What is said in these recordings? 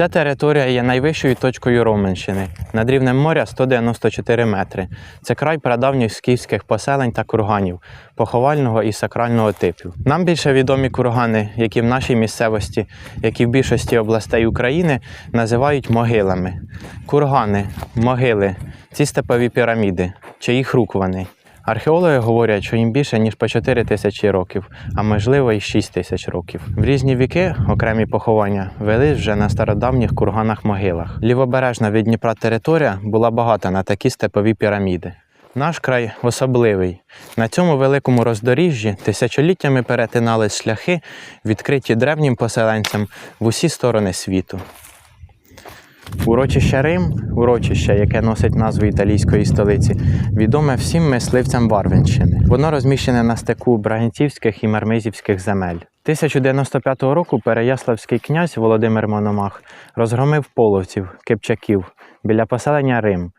Ця територія є найвищою точкою Роменщини. Над рівнем моря 194 метри. Це край прадавніх скіфських поселень та курганів, поховального і сакрального типів. Нам більше відомі кургани, які в нашій місцевості, як і в більшості областей України, називають могилами. Кургани, могили ці степові піраміди, чиїх рук вони. Археологи говорять, що їм більше ніж по 4 тисячі років, а можливо й 6 тисяч років. В різні віки окремі поховання велись вже на стародавніх курганах-могилах. Лівобережна від Дніпра територія була багата на такі степові піраміди. Наш край особливий. На цьому великому роздоріжжі тисячоліттями перетинались шляхи, відкриті древнім поселенцям в усі сторони світу. Урочище Рим, урочище, яке носить назву італійської столиці, відоме всім мисливцям Барвинщини. Воно розміщене на стеку Брагинцівських і Мармизівських земель. 1095 року переяславський князь Володимир Мономах розгромив половців, кипчаків біля поселення Рим.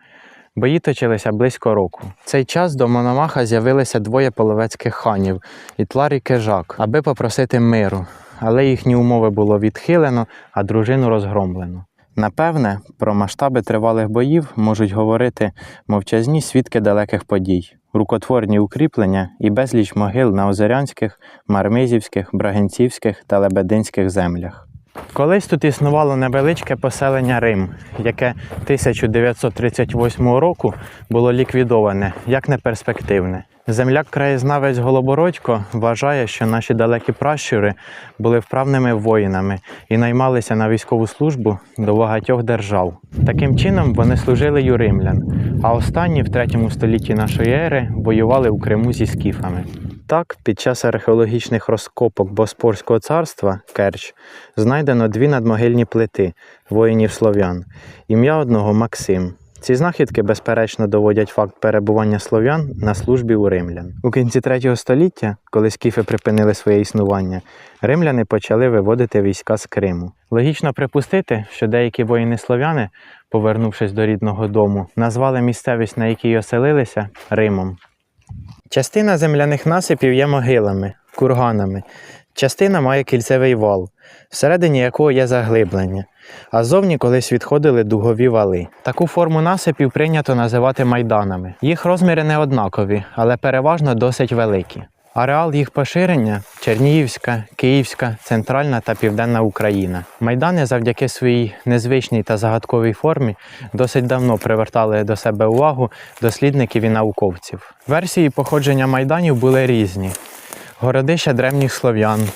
Бої точилися близько року. В цей час до Мономаха з'явилися двоє половецьких ханів Ітлар і Кежак, аби попросити миру, але їхні умови було відхилено, а дружину розгромлено. Напевне, про масштаби тривалих боїв можуть говорити мовчазні свідки далеких подій, рукотворні укріплення і безліч могил на озерянських, мармизівських, брагинцівських та лебединських землях. Колись тут існувало невеличке поселення Рим, яке 1938 року було ліквідоване як неперспективне. Земляк-краєзнавець Голобородько вважає, що наші далекі пращури були вправними воїнами і наймалися на військову службу до багатьох держав. Таким чином вони служили й у римлян, а останні в 3 столітті нашої ери воювали у Криму зі скіфами. Так, під час археологічних розкопок Боспорського царства Керч знайдено дві надмогильні плити воїнів слов'ян. Ім'я одного Максим. Ці знахідки, безперечно, доводять факт перебування слов'ян на службі у римлян. У кінці 3 століття, коли скіфи припинили своє існування, римляни почали виводити війська з Криму. Логічно припустити, що деякі воїни-слов'яни, повернувшись до рідного дому, назвали місцевість, на якій оселилися, Римом. Частина земляних насипів є могилами, курганами. Частина має кільцевий вал, всередині якого є заглиблення, а ззовні колись відходили дугові вали. Таку форму насипів прийнято називати майданами. Їх розміри не однакові, але переважно досить великі. Ареал їх поширення Чернігівська, Київська, Центральна та Південна Україна. Майдани завдяки своїй незвичній та загадковій формі досить давно привертали до себе увагу дослідників і науковців. Версії походження майданів були різні: городища древніх слов'ян,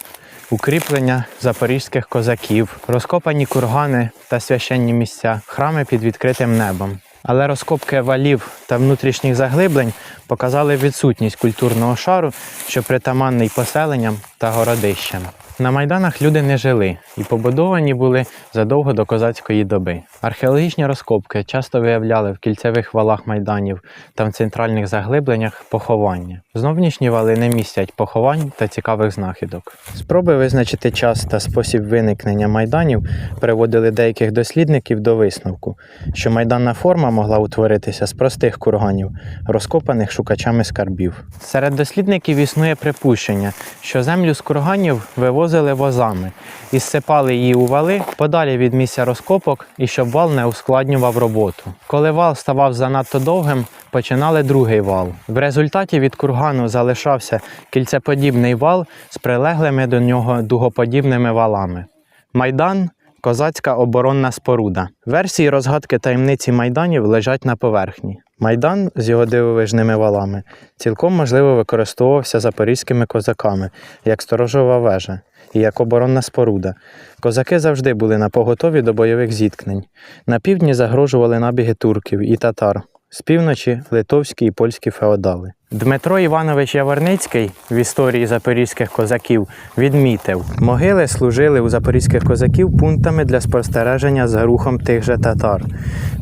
укріплення запорізьких козаків, розкопані кургани та священні місця, храми під відкритим небом. Але розкопки валів та внутрішніх заглиблень показали відсутність культурного шару, що притаманний поселенням та городищам. На майданах люди не жили і побудовані були задовго до козацької доби. Археологічні розкопки часто виявляли в кільцевих валах майданів та в центральних заглибленнях поховання. Зовнішні вали не містять поховань та цікавих знахідок. Спроби визначити час та спосіб виникнення майданів приводили деяких дослідників до висновку, що майданна форма могла утворитися з простих курганів, розкопаних шукачами скарбів. Серед дослідників існує припущення, що землю з курганів вивозили возами і зсипали її у вали подалі від місця розкопок і щоб вал не ускладнював роботу. Коли вал ставав занадто довгим, починали другий вал. В результаті від кургану залишався кільцеподібний вал з прилеглими до нього дугоподібними валами. Майдан козацька оборонна споруда. Версії розгадки таємниці майданів лежать на поверхні. Майдан з його дивовижними валами цілком можливо використовувався запорізькими козаками як сторожова вежа і як оборонна споруда. Козаки завжди були на поготові до бойових зіткнень. На півдні загрожували набіги турків і татар. З півночі литовські і польські феодали. Дмитро Іванович Яворницький в історії запорізьких козаків відмітив, могили служили у запорізьких козаків пунктами для спостереження за рухом тих же татар.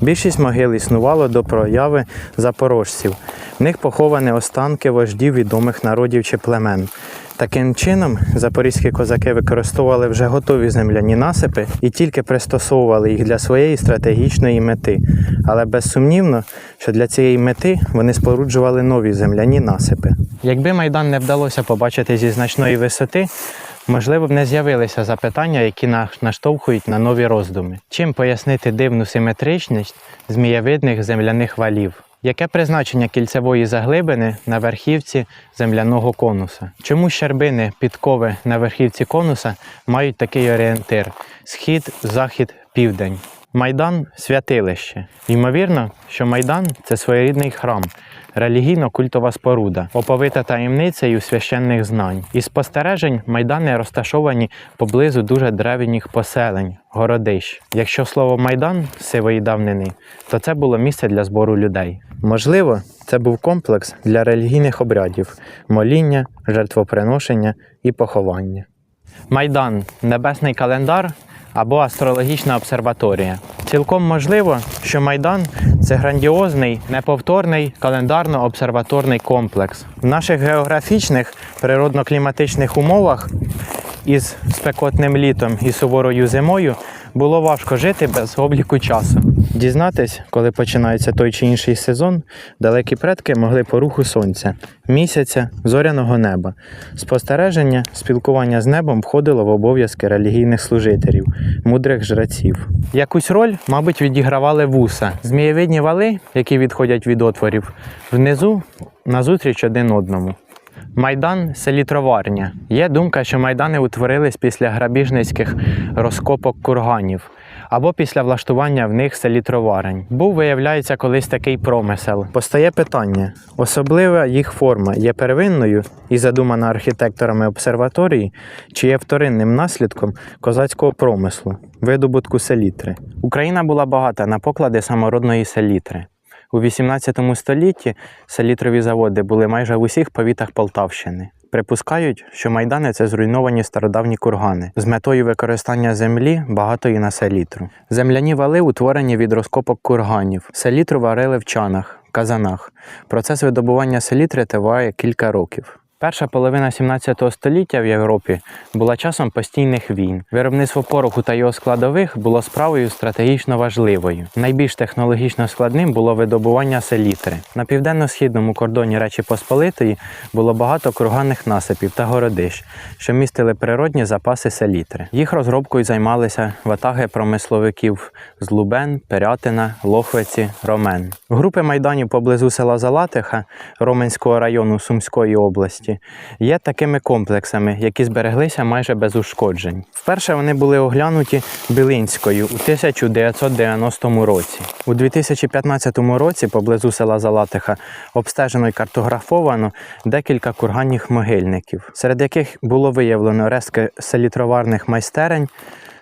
Більшість могил існувало до прояви запорожців. В них поховані останки вождів відомих народів чи племен. Таким чином, запорізькі козаки використовували вже готові земляні насипи і тільки пристосовували їх для своєї стратегічної мети. Але безсумнівно, що для цієї мети вони споруджували нові земляні насипи. Якби майдан не вдалося побачити зі значної висоти, Можливо, б не з'явилися запитання, які нас наштовхують на нові роздуми. Чим пояснити дивну симетричність змієвидних земляних валів? Яке призначення кільцевої заглибини на верхівці земляного конуса? Чому щербини підкови на верхівці конуса мають такий орієнтир: схід, захід, південь? Майдан святилище. Ймовірно, що Майдан це своєрідний храм, релігійно-культова споруда, оповита таємницею священних знань. І спостережень майдани розташовані поблизу дуже древніх поселень, городищ. Якщо слово майдан сивої давнини, то це було місце для збору людей. Можливо, це був комплекс для релігійних обрядів, моління, жертвоприношення і поховання. Майдан небесний календар або астрологічна обсерваторія. Цілком можливо, що Майдан це грандіозний, неповторний календарно-обсерваторний комплекс. В наших географічних природно-кліматичних умовах із спекотним літом і суворою зимою було важко жити без обліку часу. Дізнатись, коли починається той чи інший сезон, далекі предки могли по руху сонця, місяця, зоряного неба. Спостереження, спілкування з небом входило в обов'язки релігійних служителів, мудрих жреців. Якусь роль, мабуть, відігравали вуса, змієвидні вали, які відходять від отворів, внизу назустріч один одному. Майдан селітроварня. Є думка, що майдани утворились після грабіжницьких розкопок курганів або після влаштування в них селітроварень. Був, виявляється, колись такий промисел. Постає питання: особлива їх форма є первинною і задумана архітекторами обсерваторії, чи є вторинним наслідком козацького промислу, видобутку селітри. Україна була багата на поклади самородної селітри. У 18 столітті селітрові заводи були майже в усіх повітах Полтавщини. Припускають, що майдани це зруйновані стародавні кургани з метою використання землі багатої на селітру. Земляні вали утворені від розкопок курганів. Селітру варили в чанах, казанах. Процес видобування селітри триває кілька років. Перша половина 17 століття в Європі була часом постійних війн. Виробництво пороху та його складових було справою стратегічно важливою. Найбільш технологічно складним було видобування селітри. На південно-східному кордоні Речі Посполитої було багато курганних насипів та городищ, що містили природні запаси селітри. Їх розробкою займалися ватаги промисловиків з Лубен, Пирятина, Лохвиці, Ромен. Групи майданів поблизу села Залатиха Роменського району Сумської області є такими комплексами, які збереглися майже без ушкоджень. Вперше вони були оглянуті Білинською у 1990 році. У 2015 році поблизу села Залатиха обстежено і картографовано декілька курганних могильників, серед яких було виявлено рештки селітроварних майстерень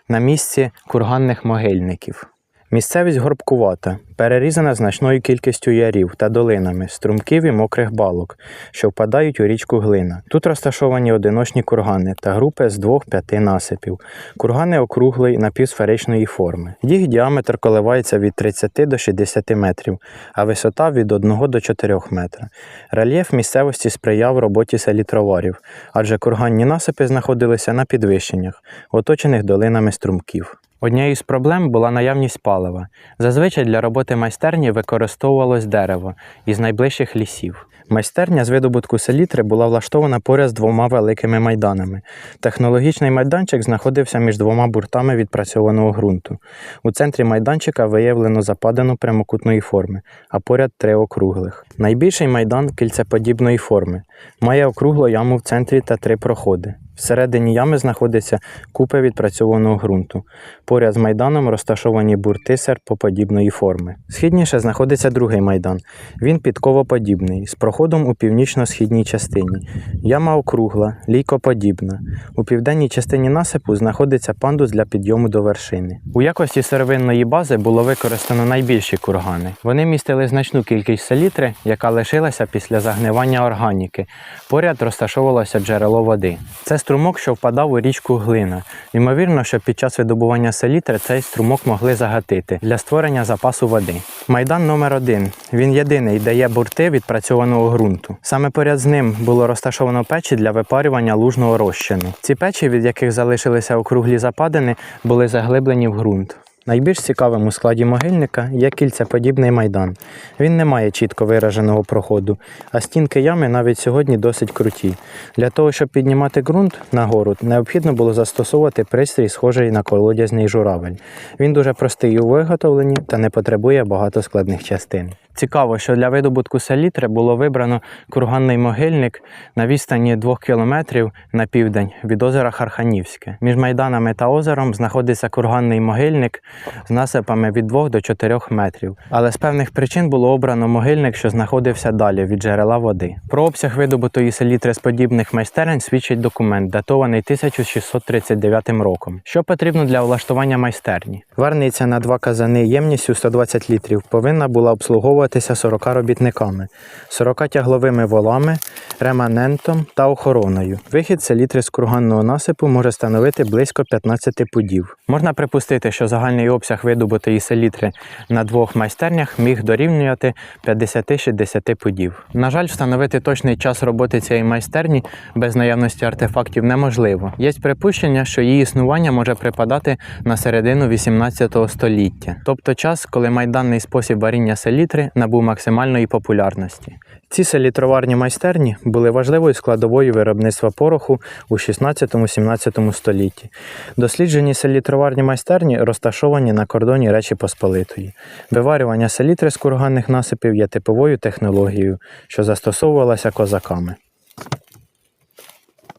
на місці курганних могильників. Місцевість горбкувата, перерізана значною кількістю ярів та долинами, струмків і мокрих балок, що впадають у річку Глина. Тут розташовані одиночні кургани та групи з двох-п'яти насипів. Кургани округлої напівсферичної форми. Їх діаметр коливається від 30 до 60 метрів, а висота від 1 до 4 метра. Рельєф місцевості сприяв роботі селітроварів, адже курганні насипи знаходилися на підвищеннях, оточених долинами струмків. Однією з проблем була наявність палива. Зазвичай для роботи майстерні використовувалось дерево із найближчих лісів. Майстерня з видобутку селітри була влаштована поряд з двома великими майданами. Технологічний майданчик знаходився між двома буртами відпрацьованого ґрунту. У центрі майданчика виявлено западину прямокутної форми, а поряд три округлих. Найбільший майдан кільцеподібної форми. Має округлу яму в центрі та три проходи. Всередині ями знаходиться купа відпрацьованого ґрунту. Поряд з майданом розташовані бурти серпоподібної форми. Східніше знаходиться другий майдан. Він підковоподібний, з проходом у північно-східній частині. Яма округла, лійкоподібна. У південній частині насипу знаходиться пандус для підйому до вершини. У якості сировинної бази було використано найбільші кургани. Вони містили значну кількість селітри, яка лишилася після загнивання органіки. Поряд розташовувалося джерело води. Це струмок, що впадав у річку Глина. Ймовірно, що під час видобування селітри цей струмок могли загатити для створення запасу води. Майдан номер один. Він єдиний, де є бурти відпрацьованого ґрунту. Саме поряд з ним було розташовано печі для випарювання лужного розчину. Ці печі, від яких залишилися округлі западини, були заглиблені в ґрунт. Найбільш цікавим у складі могильника є кільцеподібний майдан. Він не має чітко вираженого проходу, а стінки ями навіть сьогодні досить круті. Для того, щоб піднімати ґрунт нагору, необхідно було застосовувати пристрій, схожий на колодязний журавель. Він дуже простий у виготовленні та не потребує багато складних частин. Цікаво, що для видобутку селітри було вибрано курганний могильник на відстані 2 кілометрів на південь від озера Харханівське. Між майданами та озером знаходиться курганний могильник з насипами від 2 до 4 метрів. Але з певних причин було обрано могильник, що знаходився далі від джерела води. Про обсяг видобутої селітри з подібних майстерень свідчить документ, датований 1639 роком. Що потрібно для влаштування майстерні? Варниця на два казани ємністю 120 літрів повинна була обслуговуватися 40 робітниками, 40 тягловими волами, реманентом та охороною. Вихід селітри з курганного насипу може становити близько 15 пудів. Можна припустити, що загальний обсяг видобутої селітри на двох майстернях міг дорівнювати 50-60 пудів. На жаль, встановити точний час роботи цієї майстерні без наявності артефактів неможливо. Є припущення, що її існування може припадати на середину 18 століття, тобто час, коли майданний спосіб варіння селітри набув максимальної популярності. Ці селітроварні майстерні були важливою складовою виробництва пороху у 16-17 столітті. Досліджені селітроварні майстерні розташовані на кордоні Речі Посполитої. Виварювання селітри з курганних насипів є типовою технологією, що застосовувалася козаками.